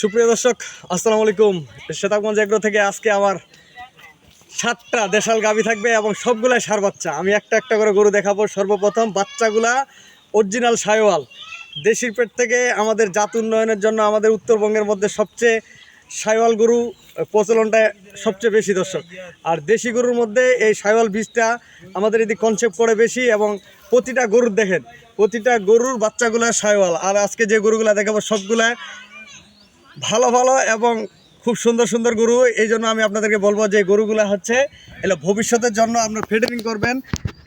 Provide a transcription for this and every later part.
সুপ্রিয় দর্শক, আসসালামু আলাইকুম। শ্বেতাবগঞ্জ এগ্রো থেকে আজকে আমার সাতটা দেশাল গাভী থাকবে এবং সবগুলাই সার বাচ্চা। আমি একটা একটা করে গরু দেখাবো। সর্বপ্রথম বাচ্চাগুলা অরিজিনাল সায়োয়াল দেশির পেট থেকে আমাদের জাত উন্নয়নের জন্য আমাদের উত্তরবঙ্গের মধ্যে সবচেয়ে সায়োয়াল গরু প্রচলনটা সবচেয়ে বেশি দর্শক। আর দেশি গরুর মধ্যে এই সায়োয়াল বীজটা আমাদের এদিকে কনসেপ্ট করে বেশি এবং প্রতিটা গরুর দেখেন, প্রতিটা গরুর বাচ্চাগুলা সায়োয়াল আর আজকে যে গরুগুলা দেখাবো সবগুলা ভালো ভালো এবং খুব সুন্দর সুন্দর গরু। এই জন্য আমি আপনাদেরকে বলব যে গরুগুলা হচ্ছে এগুলো ভবিষ্যতের জন্য আপনার ফিডারিং করবেন।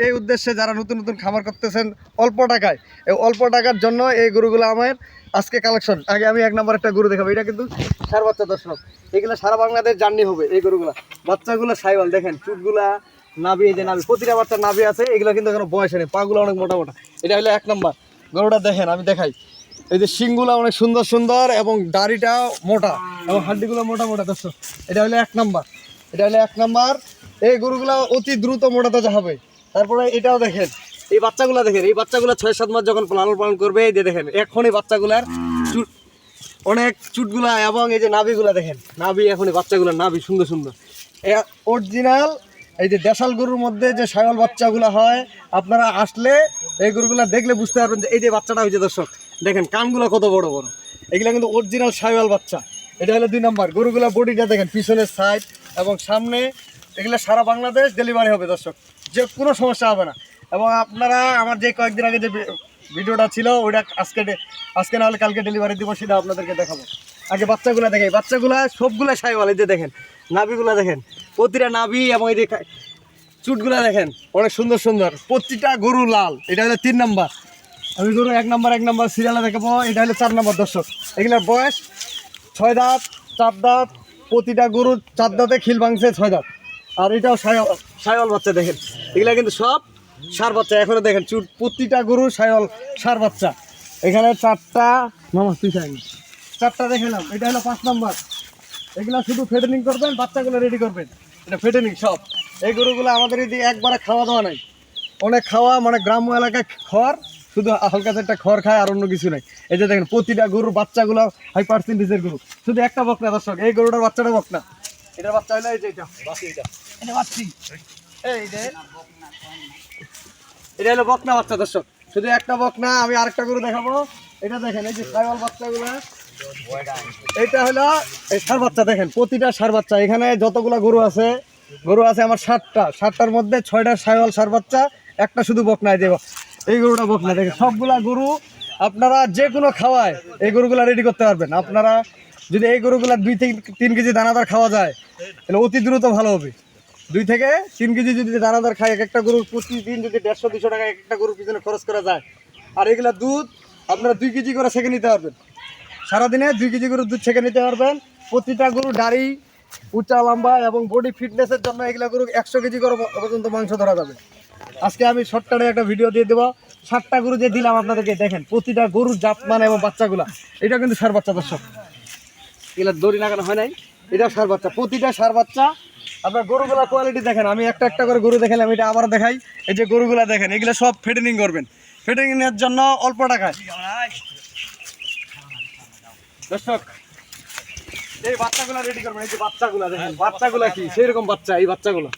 এই উদ্দেশ্যে যারা নতুন নতুন খামার করতেছেন, অল্প টাকায়, এই অল্প টাকার জন্য এই গরুগুলো আমার আজকে কালেকশন আগে আমি এক নম্বর একটা গরু দেখাবো, এটা কিন্তু সার বাচ্চা দর্শক। এগুলো সারা বাংলাদেশ জার্নি হবে এই গরুগুলা। বাচ্চাগুলো সাইওয়াল, দেখেন চুটগুলা নাভি, এই যে নাভি, প্রতিটা বাচ্চার নাভি আছে, এগুলো কিন্তু এখনও বয়স নেই পাগুলো অনেক মোটা মোটা। এটা হলো এক নম্বর। গরুটা দেখেন, আমি দেখাই। এই যে শিংগুলো অনেক সুন্দর সুন্দর এবং দাড়িটা মোটা এবং হাড্ডিগুলো মোটা মোটা দর্শক এটা হলো এক নম্বর। এটা হলো এক নাম্বার। এই গরুগুলো অতি দ্রুত মোটা তাজা হবে। তারপরে এটাও দেখেন। এই বাচ্চাগুলো দেখেন, এই বাচ্চাগুলো ছয় সাত মাস যখন লালন পালন করবে, এই যে দেখেন এখন এই বাচ্চাগুলার চুট অনেক চুটগুলা এবং এই যে নাভিগুলা দেখেন। নাভি এখন এই বাচ্চাগুলোর নাভি সুন্দর সুন্দর। অরিজিনাল এই যে দেশাল গরুর মধ্যে যে সায়ল বাচ্চাগুলো হয়, আপনারা আসলে এই গরুগুলা দেখলে বুঝতে পারবেন যে এই যে বাচ্চাটা হয়েছে দর্শক, দেখেন কানগুলো কত বড় বড়। এগুলো কিন্তু অরিজিনাল সায়ল বাচ্চা। এটা হলো দুই নম্বর, গরুগুলা বডিটা দেখেন পিছনের সাইড এবং সামনে, এগুলো সারা বাংলাদেশ ডেলিভারি হবে দর্শক। যে কোনো সমস্যা হবে না। এবং আপনারা আমার যে কয়েকদিন আগে যে ভিডিওটা ছিল, ওইটা আজকে আজকে না হলে কালকে ডেলিভারি দিব, সেটা আপনাদেরকে দেখাবো। আগে বাচ্চাগুলো দেখে বাচ্চাগুলা সবগুলা সাইওয়াল, এই যে দেখেন, নাভিগুলা দেখেন, প্রতিটা নাভি এবং এই যে চুটগুলা দেখেন, অনেক সুন্দর সুন্দর, প্রতিটা গরু লাল, এটা হলো তিন নাম্বার। আমি গরু এক নাম্বার এক নাম্বার সিরিয়ালে দেখাবো এটা হলো চার নাম্বার দর্শক। এগুলোর বয়স ছয় দাঁত, চার দাঁত, প্রতিটা গরুর চার দাঁতে খিল ভাঙছে ছয় দাঁত। আর এটাও সায়ল বাচ্চা দেখেন। এগুলা কিন্তু সব সার বাচ্চা, এখনও দেখেন, চুট প্রতিটা গরু সায়ল সার বাচ্চা। এখানে চারটা তুই চাইনি চারটা দেখলাম এটা হলো পাঁচ নাম্বার। এগুলা শুধু ফেডেনিং করবেন, বাচ্চাগুলো রেডি করবেন। এটা ফেডেনিং সব। এই গরুগুলো আমাদের এদিকে একবারে খাওয়া দাওয়া নাই। অনেক খাওয়া মানে গ্রাম্য এলাকায় খড়, শুধু হালকা একটা খড় খায় আর অন্য কিছু নাই। এই যে দেখেন, প্রতিটা গরুর বাচ্চাগুলো হাই পার্সেন্টেজের গরু। শুধু একটা বকনা দর্শক, এই গরুটার বাচ্চাটা বকনা। এটার বাচ্চা হলো এই যে এটা। এটা। এটা হলো বকনা বাচ্চা দর্শক। শুধু একটা বকনা, আমি আরেকটা গরু দেখাবো। এটা দেখেন, এই যে সাইওয়াল বাচ্চাগুলো। এটা হলো এই সার বাচ্চা দেখেন, প্রতিটা সার বাচ্চা। এখানে যতগুলা গরু আছে গরু আছে আমার সাতটা। সাতটার মধ্যে ছয়টা সাইওয়াল সার বাচ্চা, একটা শুধু বকনা। যে এই গরুটা বকনা। দেখেন, সবগুলা গরু আপনারা যে কোনো খাওয়ায় এই গরুগুলা রেডি করতে পারবেন। আপনারা যদি এই গরুগুলা দুই থেকে তিন কেজি দানাদার খাওয়া যায়, তাহলে অতি দ্রুত ভালো হবে। দুই থেকে তিন কেজি যদি দানাদার খায়, এক একটা গরুর প্রতিদিন যদি দেড়শো দুশো টাকা এক একটা গরুর পিছনে খরচ করা যায়। আর এগুলা দুধ আপনারা দুই কেজি করে সেকে নিতে পারবেন। সারাদিনে দুই কেজি গরুর দুধ ছেঁকে নিতে পারবেন। প্রতিটা গরু দাড়ি, উঁচা, লম্বা এবং বডি ফিটনেসের জন্য এগুলো গরু একশো কেজি করে পর্যন্ত মাংস ধরা যাবে। আজকে আমি শর্টকাটে একটা ভিডিও দিয়ে দেবো। ষাটটা গরু যে দিলাম আপনাদেরকে, দেখেন, প্রতিটা গরুর জাতমান এবং বাচ্চাগুলা। এটা কিন্তু সার বাচ্চা দর্শক। এগুলা দড়ি লাগানো হয় নাই। এটা সার বাচ্চা, প্রতিটা সার বাচ্চা। আপনার গরুগুলা কোয়ালিটি দেখেন, আমি একটা একটা করে গরু দেখালাম, এটা আবার দেখাই। এই যে গরুগুলা দেখেন, এগুলো সব ফেডেনিং করবেন। এর জন্য অল্প টাকায়। দর্শক এই বাচ্চাগুলো রেডি করবেন এই যে বাচ্চাগুলো দেখেন বাচ্চাগুলো কি? সেই রকম বাচ্চা এই বাচ্চাগুলো।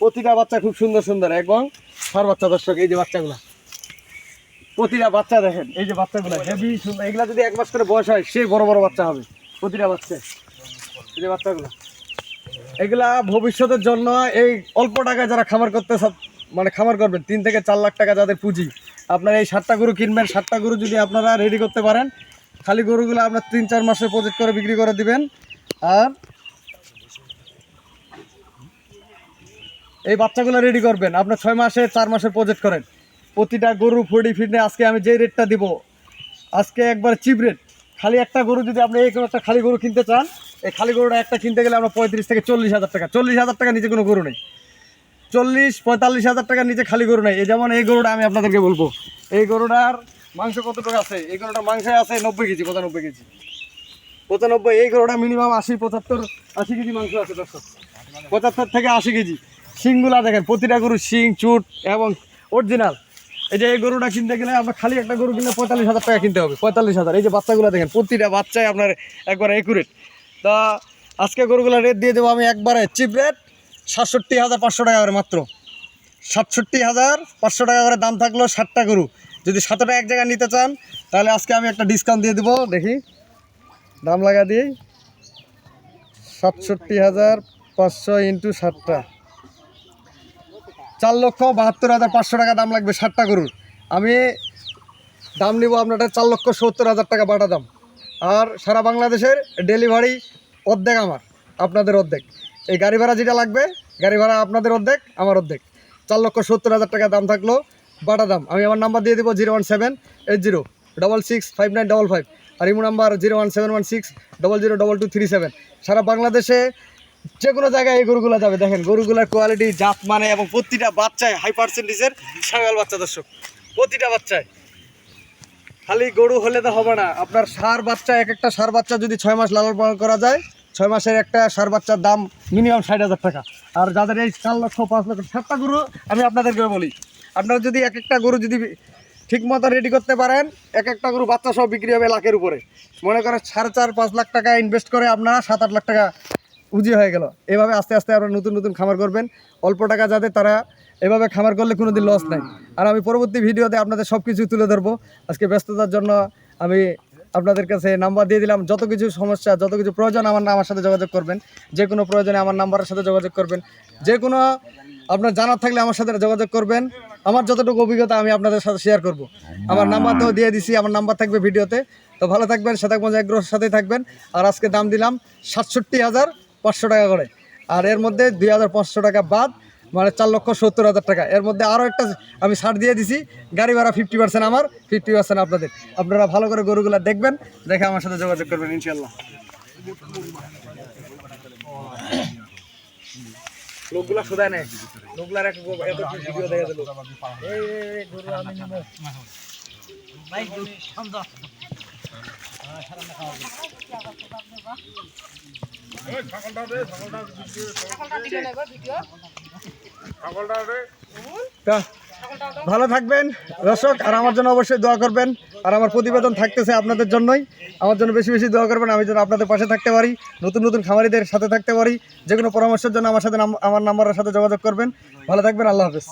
প্রতিটা বাচ্চা খুব সুন্দর সুন্দর এবং সার বাচ্চা দর্শক এই যে বাচ্চাগুলো। প্রতিটা বাচ্চা দেখেন এই যে বাচ্চাগুলো হেভি সুন্দর। এগুলা যদি এক মাস করে বয়স হয় সেই বড় বড় বাচ্চা হবে। প্রতিটা বাচ্চা এই যে বাচ্চাগুলো। এগুলা ভবিষ্যতের জন্য এই অল্প টাকায় যারা খামার করতে মানে খামার করবেন তিন থেকে চার লাখ টাকা যাদের পুঁজি আপনারা এই সাতটা গরু কিনবেন। সাতটা গরু যদি আপনারা রেডি করতে পারেন খালি গরুগুলো আপনার তিন, চার মাসে প্রজেক্ট করে বিক্রি করে দিবেন। আর এই বাচ্চাগুলো রেডি করবেন। আপনার ছয় মাসে, চার মাসের প্রজেক্ট করেন। প্রতিটা গরু, ফুডি ফিটনে আজকে আমি যে রেটটা দিব, আজকে একবার চিপ রেট খালি একটা গরু যদি আপনি এই কোনো একটা খালি গরু কিনতে চান, এই খালি গরুটা একটা কিনতে গেলে আমরা পঁয়ত্রিশ থেকে চল্লিশ হাজার টাকা। চল্লিশ হাজার টাকা নিচে কোনো গরু নেই। চল্লিশ, পঁয়তাল্লিশ হাজার টাকার নিচে খালি গরু নেই। এই যেমন এই গরুটা আমি আপনাদেরকে বলব। এই গরুটার মাংস কতটুকু আছে? এই গরুটার মাংস আছে, নব্বই কেজি, পঁচানব্বই কেজি। পঁচানব্বই, এই গরুটা মিনিমাম আশি, পঁচাত্তর, আশি কেজি মাংস আছে, দর্শক। পঁচাত্তর থেকে আশি কেজি। শিংগুলা দেখেন, প্রতিটা গরুর শিং, চুট এবং অরিজিনাল এই যে এই গরুটা কিনতে গেলে আমরা খালি একটা গরু কিনলে পঁয়তাল্লিশ হাজার টাকা কিনতে হবে, পঁয়তাল্লিশ হাজার। এই যে বাচ্চাগুলো দেখেন, প্রতিটা বাচ্চাই আপনার একবার একুরেট তা আজকে গরুগুলো রেট দিয়ে দেবো আমি একবারে চিপ রেট সাতষট্টি হাজার পাঁচশো টাকা করে মাত্র। সাতষট্টি হাজার পাঁচশো টাকা করে দাম থাকল ষাটটা গরু। যদি সাতটা এক জায়গায় নিতে চান, তাহলে আজকে আমি একটা ডিসকাউন্ট দিয়ে দেবো, দেখি। দাম লাগা দিই সাতষট্টি হাজার পাঁচশো ইন্টু ষাটটা চার লক্ষ বাহাত্তর হাজার পাঁচশো টাকা দাম লাগবে ষাটটা গরুর। আমি দাম নিব আপনাদের চার লক্ষ সত্তর হাজার টাকা বাটা দাম। আর সারা বাংলাদেশের ডেলিভারি অর্ধেক আমার, আপনাদের অর্ধেক। এই গাড়ি ভাড়া যেটা লাগবে, গাড়ি ভাড়া আপনাদের অর্ধেক, আমার অর্ধেক। চার লক্ষ সত্তর হাজার টাকা দাম থাকল। বাটা দাম। আমি আমার নাম্বার দিয়ে দেবো zero one seven eight zero double six five nine double five আর imo number zero one seven one six double zero double two three seven সারা বাংলাদেশে যে কোনো জায়গায় এই গরুগুলো যাবে। দেখেন, গরুগুলোর কোয়ালিটি জাত মানে এবং প্রতিটা বাচ্চায় হাই পার্সেন্টেজের সাগাল বাচ্চা, দর্শক। প্রতিটা বাচ্চায়। খালি গরু হলে তো হবে না। আপনার সার বাচ্চা এক একটা সার বাচ্চা যদি ছয় মাস লালন পালন করা যায়, ছয় মাসের একটা সার বাচ্চার দাম মিনিমাম ষাট হাজার টাকা। আর যাদের এই চার লক্ষ, পাঁচ লক্ষ সাতটা গরু, আমি আপনাদেরকে বলি আপনারা যদি এক একটা গরু যদি ঠিক মতো রেডি করতে পারেন, এক একটা গরু বাচ্চা সব বিক্রি হবে লাখের উপরে। মনে করেন সাড়ে চার, পাঁচ লাখ টাকা ইনভেস্ট করে আপনারা সাত, আট লাখ টাকা উজি হয়ে গেল। এভাবে আস্তে আস্তে আপনারা নতুন নতুন খামার করবেন। অল্প টাকা যাতে তারা এভাবে খামার করলে কোনো দিন লস নাই। আর আমি পরবর্তী ভিডিওতে আপনাদের সব কিছু তুলে ধরবো। আজকে ব্যস্ততার জন্য আমি আপনাদের কাছে নাম্বার দিয়ে দিলাম। যত কিছু সমস্যা, যত কিছু প্রয়োজন, আমার আমার সাথে যোগাযোগ করবেন। যে কোনো প্রয়োজনে আমার নাম্বারের সাথে যোগাযোগ করবেন। যে কোনো আপনার জানার থাকলে আমার সাথে যোগাযোগ করবেন। আমার যতটুকু অভিজ্ঞতা আমি আপনাদের সাথে শেয়ার করব। আমার নাম্বার তো দিয়ে দিছি, আমার নাম্বার থাকবে ভিডিওতে। তো ভালো থাকবেন শতাকগঞ্জ এগ্রোর সাথেই থাকবেন। আর আজকে দাম দিলাম সাতষট্টি হাজার পাঁচশো টাকা করে। আর এর মধ্যে দুই হাজার পাঁচশো টাকা বাদ মানে চার লক্ষ সত্তর হাজার টাকা। এর মধ্যে আরও একটা আমি ছাড় দিয়ে দিছি, গাড়ি ভাড়া ফিফটি পার্সেন্ট আমার ফিফটি পার্সেন্ট আপনাদের। আপনারা ভালো করে গরুগুলা দেখবেন, দেখে আমার সাথে যোগাযোগ করবেন ইনশাল্লাহ লোকগুলা শুধা নেই। লোকগুলার এক এত ভিডিও দেখা দিল এই গরু আমি নিবো। তা, ভালো থাকবেন, দর্শক, আর আমার জন্য অবশ্যই দোয়া করবেন। আর আমার প্রতিবেদন থাকতেছে আপনাদের জন্যই। আমার জন্য বেশি বেশি দোয়া করবেন, আমি যেন আপনাদের পাশে থাকতে পারি, নতুন নতুন খামারিদের সাথে থাকতে পারি, যে কোনো পরামর্শের জন্য আমার সাথে আমার নাম্বারের সাথে যোগাযোগ করবেন। ভালো থাকবেন, আল্লাহ হাফেজ।